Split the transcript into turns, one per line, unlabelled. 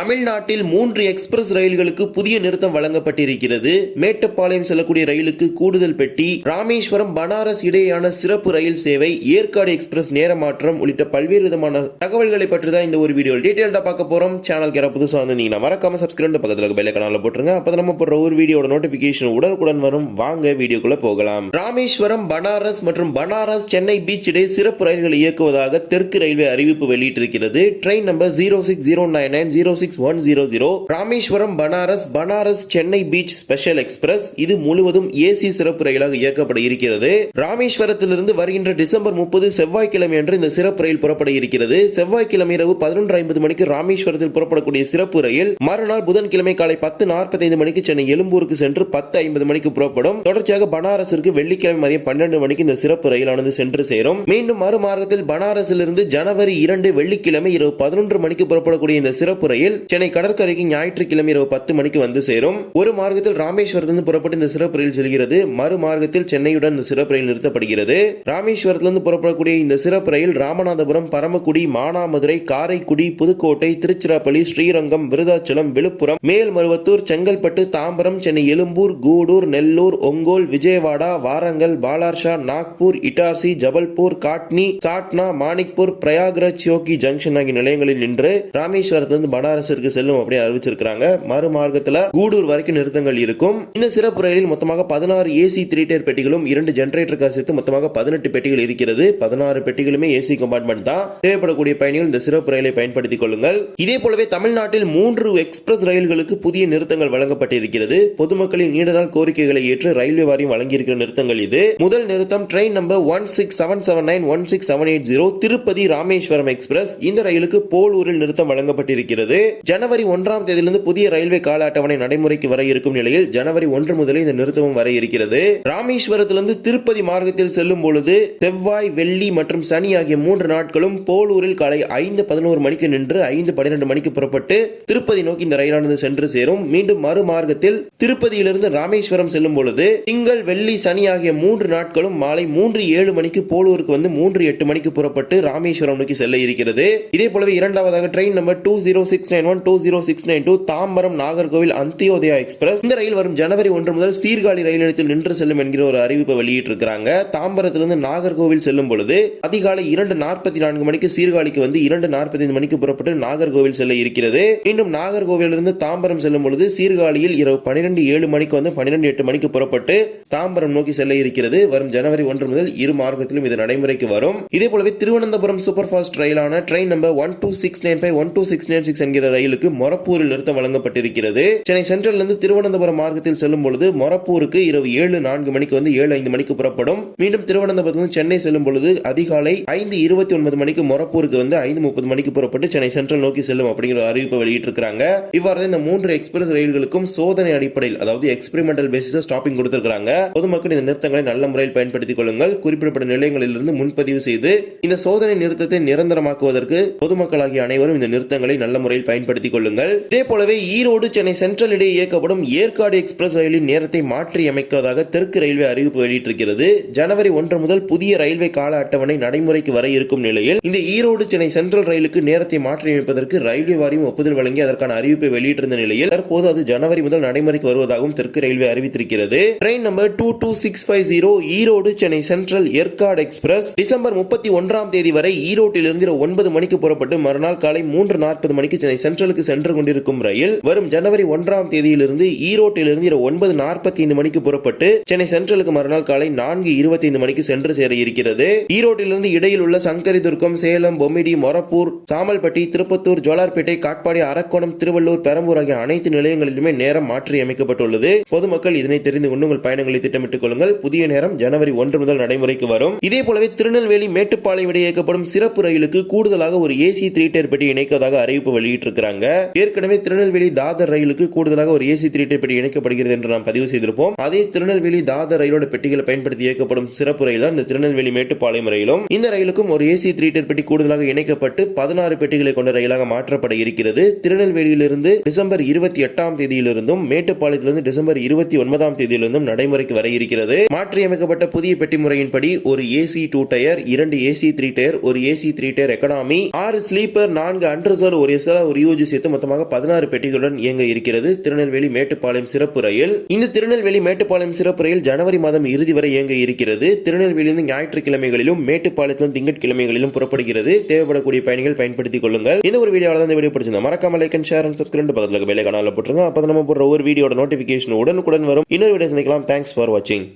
தமிழ்நாட்டில் மூன்று எக்ஸ்பிரஸ் ரயில்களுக்கு புதிய நிறுத்தம் வழங்கப்பட்டிருக்கிறது. மேட்டுப்பாளையம் செல்லக்கூடிய ரயிலுக்கு கூடுதல் பெட்டி ராமேஸ்வரம் பனாரஸ் இடையேயான சிறப்பு ரயில் சேவை ஏற்காடு எக்ஸ்பிரஸ் நேர மாற்றம் உள்ளிட்ட பல்வேறு விதமான தகவல்களை பற்றி தான் இந்த ஒரு வீடியோ டீடைல்டா பார்க்க போறோம். சேனல் யாராவது புதுசாக வந்திருந்தீங்கன்னா மறக்காம சப்ஸ்கிரைப் பக்கத்துல பெல்ல கனால போட்டுருங்க. அப்போ நம்ம போடுற ஒரு வீடியோட நோட்டிபிகேஷன் உடனுக்குடன் வரும். வாங்க வீடியோக்குள்ள போகலாம். ராமேஸ்வரம் பனாரஸ் மற்றும் பனாரஸ் சென்னை பீச் இடையே சிறப்பு ரயில்களை இயக்குவதாக தெற்கு ரயில்வே அறிவிப்பு வெளியிட்டிருக்கிறது. Train number zero six zero nine nine zero six one zero zero Rameswaram Banaras Banaras Chennai beach special express. இது முழுவதும் ஏசி சிறப்பு ரயிலாக இயக்கப்பட இருக்கிறது. ராமேஸ்வரத்திலிருந்து வருகின்ற டிசம்பர் முப்பது செவ்வாய்க்கிழமை அன்று இந்த சிறப்பு ரயில் புறப்பட இருக்கிறது. செவ்வாய்க்கிழமை இரவு பதினொன்று ஐம்பது மணிக்கு ராமேஸ்வரத்தில் புறப்படக்கூடிய சிறப்பு ரயில் மறுநாள் புதன்கிழமை காலை பத்து நாற்பத்தைந்து மணிக்கு சென்னை எழும்பூருக்கு சென்று பத்து ஐம்பது மணிக்கு புறப்படும். தொடர்ச்சியாக பனாரஸிற்கு வெள்ளிக்கிழமை மதியம் பன்னெண்டு மணிக்கு இந்த சிறப்பு ரயிலானது சென்று சேரும். மீண்டும் மறுமார்க்கத்தில் பனாரஸிலிருந்து ஜனவரி இரண்டு வெள்ளிக்கிழமை இரவு பதினொன்று மணிக்கு புறப்படக்கூடிய இந்த சிறப்பு ரயில் ரயில் சென்னை கடற்கரைக்கு ஞாயிற்றுக்கிழமை இரவு பத்து மணிக்கு வந்து சேரும். ஒரு மார்க்கத்தில் ராமேஸ்வரத்திலிருந்து புறப்பட்டு இந்த சிறப்பு ரயில் செல்கிறது. மறு மார்க்கத்தில் சென்னையுடன் இந்த சிறப்பு ரயில் நிறுத்தப்படுகிறது. ராமேஸ்வரத்திலிருந்து புறப்படக்கூடிய இந்த சிறப்பு ரயில் ராமநாதபுரம் பரமக்குடி மானாமதுரை காரைக்குடி புதுக்கோட்டை திருச்சிராப்பள்ளி ஸ்ரீரங்கம் விருதாச்சலம் விழுப்புரம் மேல்மருவத்தூர் செங்கல்பட்டு தாம்பரம் சென்னை எழும்பூர் கூடூர் நெல்லூர் ஒங்கோல் விஜயவாடா வாரங்கல் பாலார்ஷா நாக்பூர் இட்டார்சி ஜபல்பூர் காட்னி சாட்னா மாணிக்பூர் பிரயாக்ராஜ் யோகி ஜங்ஷன் ஆகிய நிலையங்களில் நின்று ராமேஸ்வரத்திலிருந்து பனாரஸ் பனாரஸிற்கு செல்லும் அப்படியே அறிவிச்சிருக்காங்க மறுமார்க்கத்துல கூடூர் வரைக்கும் நிறுத்தங்கள் இருக்கும். இந்த சிறப்பு ரயிலில் மொத்தமாக பதினாறு ஏசி த்ரீ டயர் பெட்டிகளும் இரண்டு ஜெனரேட்டர் சேர்த்து மொத்தமாக பதினெட்டு பெட்டிகள் இருக்கிறது. பதினாறு பெட்டிகளுமே ஏசி கம்பார்ட்மெண்ட் தான். தேவைப்படக்கூடிய பயணிகள் இந்த சிறப்பு ரயிலை பயன்படுத்திக் கொள்ளுங்கள். இதே போலவே தமிழ்நாட்டில் மூன்று எக்ஸ்பிரஸ் ரயில்களுக்கு புதிய நிறுத்தங்கள் வழங்கப்பட்டிருக்கிறது. பொதுமக்களின் நீண்ட நாள் கோரிக்கைகளை ஏற்று ரயில்வே வாரியம் வழங்கியிருக்கிற நிறுத்தங்கள் இது. முதல் நிறுத்தம் train number one six seven seven nine one six seven eight zero Tirupati Rameswaram express இந்த ரயிலுக்கு போலூரில் நிறுத்தம் வழங்கப்பட்டிருக்கிறது. ஜனவரி ஒன்றாம் தேதியிலிருந்து புதிய ரயில்வே கால அட்டவணை நடைமுறைக்கு வர இருக்கும் நிலையில் ஜனவரி ஒன்று முதலே இந்த நிறுத்தமும் வர இருக்கிறது. ராமேஸ்வரத்திலிருந்து திருப்பதி மார்க்கத்தில் செல்லும் பொழுது செவ்வாய் வெள்ளி மற்றும் சனி ஆகிய மூன்று நாட்களும் போலூரில் காலை ஐந்து பதினோரு மணிக்கு நின்று ஐந்து பன்னிரண்டு மணிக்கு புறப்பட்டு திருப்பதி நோக்கி இந்த ரயிலானது சென்று சேரும். மீண்டும் மறுமார்க்கத்தில் திருப்பதியிலிருந்து ராமேஸ்வரம் செல்லும் பொழுது திங்கள் வெள்ளி சனி ஆகிய மூன்று நாட்களும் மாலை மூன்று ஏழு மணிக்கு போலூருக்கு வந்து மூன்று எட்டு மணிக்கு புறப்பட்டு ராமேஸ்வரம் நோக்கி செல்ல இருக்கிறது. இதே போலவே இரண்டாவதாக train number two zero six nine one two zero six nine two Tambaram Nagercoil Antyodaya express. இந்த ரயில் வரும் ஜனவரி ஒன்று முதல் சீர்காழி ரயில் நிலையத்தில் நின்று செல்லும் என்கிற ஒரு அறிவிப்பை வெளியிட்டிருக்கிறாங்க. தாம்பரத்திலிருந்து நாகர்கோவில் செல்லும் பொழுது அதிகாலை இரண்டு நாற்பத்தி நான்கு மணிக்கு சீர்காழிக்கு வந்து இரண்டு நாற்பத்தைந்து மணிக்கு புறப்பட்டு நாகர்கோவில் செல்ல இருக்கிறது. மீண்டும் நாகர்கோவிலிருந்து தாம்பரம் செல்லும் பொழுது சீர்காழியில் இரவு பன்னிரெண்டு ஏழு மணிக்கு வந்து பன்னிரெண்டு எட்டு மணிக்கு புறப்பட்டு தாம்பரம் நோக்கி செல்ல இருக்கிறது. வரும் ஜனவரி ஒன்று முதல் இரு மார்க்கத்திலும் இது நடைமுறைக்கு வரும். இதே போலவே Thiruvananthapuram super fast ரயிலான train number one two six nine five one two six nine six என்கிற ரயிலுக்கு மொரப்பூரில் நிறுத்தம் வழங்கப்பட்டிருக்கிறது. சென்னை சென்ட்ரலிருந்து திருவனந்தபுரம் மார்க்கத்தில் செல்லும் பொழுது மொரப்பூருக்கு இரவு ஏழு நான்கு மணிக்கு வந்து ஏழு ஐந்து மணிக்கு புறப்படும். மீண்டும் திருவனந்தபுரத்திலிருந்து சென்னை செல்லும் பொழுது அதிகாலை ஐந்து இருபத்தி ஒன்பது மணிக்கு மொரப்பூருக்கு வந்து ஐந்து முப்பது மணிக்கு புறப்பட்டு சென்னை சென்ட்ரல் நோக்கி செல்லும் அப்படிங்கிற ஒரு அறிவிப்பை வெளியிட்டிருக்காங்க இவ்வாறு இந்த மூன்று எக்ஸ்பிரஸ் ரயில்களுக்கும் சோதனை அடிப்படையில் அதாவது எக்ஸ்பெரிமெண்டல் பேசிஸ் ஸ்டாப்பிங் கொடுத்திருக்காங்க பொதுமக்கள் இந்த நிறுத்தங்களை நல்ல முறையில் பயன்படுத்திக் கொள்ளுங்கள். குறிப்பிடப்பட்ட நிலையங்களிலிருந்து முன்பதிவு செய்து இந்த சோதனை நிறுத்தத்தை நிரந்தரமாக்குவதற்கு பொதுமக்களாகிய அனைவரும் இந்த நிறுத்தங்களை நல்ல முறையில் பயன்படுத்திக் கொள்ளுங்கள் இதே போலவே ஈரோடு சென்னை சென்ட்ரல் இடையே இயக்கப்படும் ஏற்காடு எக்ஸ்பிரஸ் ரயிலின் நேரத்தை மாற்றி அமைப்பதாக தெற்கு ரயில்வே அறிவிப்பு வெளியிட்டிருக்கிறது. ஜனவரி ஒன்று முதல் புதிய ரயில்வே கால அட்டவணை நடைமுறைக்கு வர இருக்கும் நிலையில் இந்த ஈரோடு சென்னை சென்ட்ரல் ரயிலுக்கு நேரத்தை மாற்றி அமைப்பதற்கு ரயில்வே வாரியம் ஒப்புதல் வழங்கி அதற்கான அறிவிப்பை வெளியிட்டிருந்த நிலையில் தற்போது அது ஜனவரி முதல் நடைமுறைக்கு வருவதாகவும் தெற்கு ரயில்வே அறிவித்திருக்கிறது. Train number two two six five zero Erode Chennai central Yercaud express December முப்பத்தி ஒன்றாம் தேதி வரை ஈரோட்டிலிருந்து இரவு ஒன்பது மணிக்கு புறப்பட்டு மறுநாள் காலை மூன்று நாற்பது மணிக்கு சென்னை சென்ட்ரலுக்கு சென்று கொண்டிருக்கும் ரயில் வரும் ஜனவரி ஒன்றாம் தேதியிலிருந்து ஈரோட்டிலிருந்து இரவு ஒன்பது நாற்பத்தி ஐந்து மணிக்கு புறப்பட்டு சென்னை சென்ட்ரலுக்கு மறுநாள் காலை நான்கு இருபத்தி ஐந்து மணிக்கு சென்று சேர இருக்கிறது. ஈரோட்டிலிருந்து இடையில் உள்ள சங்கரிதுர்க்கம் சேலம் பொம்மிடி மொரப்பூர் சாமல்பட்டி திருப்பத்தூர் ஜோலார்பேட்டை காட்பாடி அரக்கோணம் திருவள்ளூர் பெரம்பூர் ஆகிய அனைத்து நிலையங்களிலுமே நேரம் மாற்றி அமைக்கப்பட்டுள்ளது. பொதுமக்கள் இதனை தெரிந்து கொண்டு உங்கள் பயணங்களை திட்டமிட்டுக் கொள்ளுங்கள். புதிய நேரம் ஜனவரி ஒன்று முதல் நடைமுறைக்கு வரும். இதே போலவே திருநெல்வேலி மேட்டுப்பாளையம் இடையே இயக்கப்படும் சிறப்பு ரயிலுக்கு கூடுதலாக ஒரு ஏசி த்ரீ டயர் பெட்டி இணைக்கதாக அறிவிப்பு வெளியிட்டிருக்கிறாங்க ஏற்கனவே திருநெல்வேலி தாதர் ரயிலுக்கு கூடுதலாக ஒரு ஏசி த்ரீ பெட்டி இணைக்கப்படுகிறது என்று நாம் பதிவு செய்திருப்போம். அதே திருநெல்வேலி தாதர் ரயிலோட பெட்டிகளை பயன்படுத்தி இயக்கப்படும் சிறப்பு ரயில் தான் இந்த திருநெல்வேலி மேட்டுப்பாளையம் ரயிலும். இந்த ரயிலுக்கும் ஒரு ஏசி த்ரீ பெட்டி கூடுதலாக இணைக்கப்பட்டு பதினாறு பெட்டிகளை கொண்ட ரயிலாக மாற்றப்பட இருக்கிறது. திருநெல்வேலியிலிருந்து டிசம்பர் இருபத்தி எட்டாம் தேதியிலிருந்தும் மேட்டுப்பாளையத்திலிருந்து டிசம்பர் இருபத்தி ஒன்பதாம் தேதியிலிருந்தும் நடைமுறைக்கு வர இருக்கிறது. மாற்றியமைக்கப்பட்ட புதிய பெட்டி முறையின்படி ஒரு ஏசி டூ டயர் இரண்டு ஏசி த்ரீ டயர் ஒரு ஏசி த்ரீ டயர் எக்கனாமி ஆறு ஸ்லீப்பர் நான்கு அன்ரிசர்வ் ஒரு எஸ்எல் ஒரு டிஓஜி சேர்த்து மொத்தமாக பதினாறு பெட்டிகளுடன் இயங்க இருக்கிறது. திருநெல்வேலி மேட்டுப்பாளையம் சிறப்பு ரயில். இந்த திருநெல்வேலி மேட்டுப்பாளையம் சிறப்பு ரயில் ஜனவரி மாதம் இறுதி வரை இயங்க இருக்கிறது. திருநெல்வேலியிலிருந்து ஞாயிற்றுக்கிழமைகளிலும் மேட்டுப்பாளையத்திலும் திங்கட்கிழமைகளிலும் புறப்படுகிறது. தேவைப்படக்கூடிய பயணிகள் பயன்படுத்திக் கொள்ளுங்கள். இந்த ஒரு வீடியோவில் இந்த வீடியோ பிடிச்சிருந்தா மறக்காம like and share and subscribe பக்கத்தில் இருக்க பெல்லை கனால போட்டுருங்க அப்போ நம்ம போடுற ஒரு வீடியோட நோட்டிஃபிகேஷன் உடனுக்குடன் வரும். இன்னொரு வீடியோ சந்திக்கலாம். தேங்க்ஸ் ஃபார் வாட்சிங்